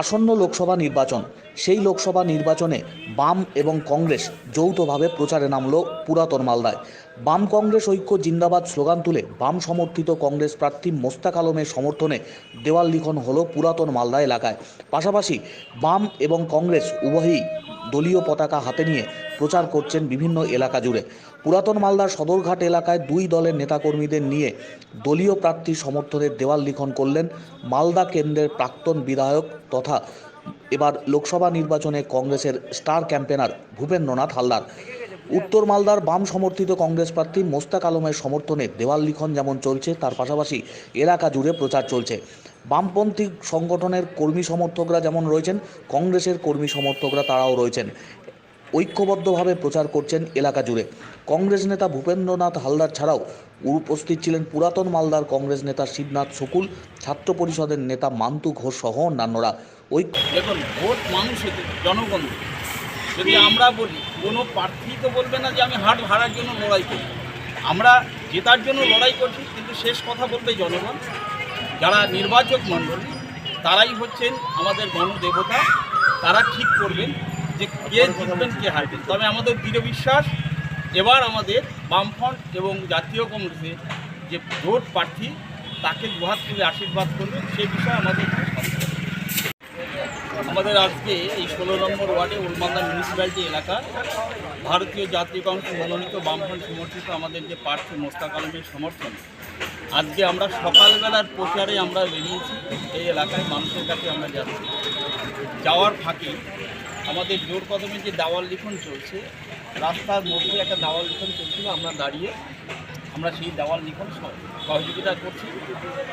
আসন্ন লোকসভা নির্বাচন। সেই লোকসভা নির্বাচনে বাম এবং কংগ্রেস যৌথভাবে প্রচারে নামল পুরাতন মালদায়। বাম কংগ্রেস ঐক্য জিন্দাবাদ স্লোগান তুলে বাম সমর্থিত কংগ্রেস প্রার্থী মোস্তাক আলমের সমর্থনে দেওয়াল লিখন হল পুরাতন মালদা এলাকায়। পাশাপাশি বাম এবং কংগ্রেস উভয়ই দলীয় পতাকা হাতে নিয়ে প্রচার করছেন বিভিন্ন এলাকা জুড়ে। পুরাতন মালদার সদরঘাট এলাকায় দুই দলের নেতাকর্মীদের নিয়ে দলীয় প্রার্থী সমর্থনের দেওয়াল লিখন করলেন মালদা কেন্দ্রের প্রাক্তন বিধায়ক তথা এবার লোকসভা নির্বাচনে কংগ্রেসের স্টার ক্যাম্পেনার ভূপেন্দ্রনাথ হালদার। উত্তর মালদার বাম সমর্থিত কংগ্রেস প্রার্থী মোস্তাক আলমের সমর্থনে দেওয়াল লিখন যেমন চলছে, তার পাশাপাশি এলাকা জুড়ে প্রচার চলছে। বামপন্থী সংগঠনের কর্মী সমর্থকরা যেমন রয়েছেন, কংগ্রেসের কর্মী সমর্থকরা তারাও রয়েছেন। ঐক্যবদ্ধভাবে প্রচার করছেন এলাকা জুড়ে। কংগ্রেস নেতা ভূপেন্দ্রনাথ হালদার ছাড়াও উপস্থিত ছিলেন পুরাতন মালদার কংগ্রেস নেতা শিবনাথ শকুল, ছাত্র পরিষদের নেতা মান্তু ঘোষ সহ অন্যান্যরা। ঐক্য দেখুন, ভোট মানুষের জনগণ যদি আমরা বলি, কোনো প্রার্থী তো বলবে না যে আমি হাট ভাড়ার জন্য লড়াই করি আমরা জেতার জন্য লড়াই করছি, কিন্তু শেষ কথা বলবে জনগণ। যারা নির্বাচক মণ্ডলী, তারাই হচ্ছেন আমাদের গণদেবতা, তারা ঠিক করবেন। যে কে জিতবেন, কে হারবেন তবে আমাদের দৃঢ় বিশ্বাস, এবার আমাদের বামফ্রন্ট এবং জাতীয় কংগ্রেসের যে ভোট প্রার্থী, তাকে দুহাত তুলে আশীর্বাদ করবে, সে বিষয়ে আমাদের। আমাদের আজকে এই ষোলো নম্বর ওয়ার্ডে উলমালদা মিউনিসিপ্যালিটি এলাকা, ভারতীয় জাতীয় কংগ্রেস মনোনীত বামফ্রন্ট সমর্থিত আমাদের যে প্রার্থী মোস্তাক আলমের সমর্থন, আজকে আমরা সকালবেলার প্রচারে আমরা বেরিয়েছি, এই এলাকায় মানুষের কাছে আমরা যাচ্ছি যাওয়ার ফাঁকে আমাদের জোর কদমে যে দাওয়াল লিখন চলছে, রাস্তার মধ্যে একটা দাওয়াল লিখন চলছিল, আমরা দাঁড়িয়ে আমরা সেই দেওয়াল লিখন সহ- সহযোগিতা করছি।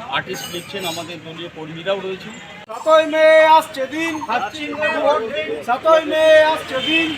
আর্টিস্ট লিখছেন আমাদের দলীয় কর্মীরাও রয়েছেন। সাতই মে আসছে দিন। সাতই মে আসছে দিন।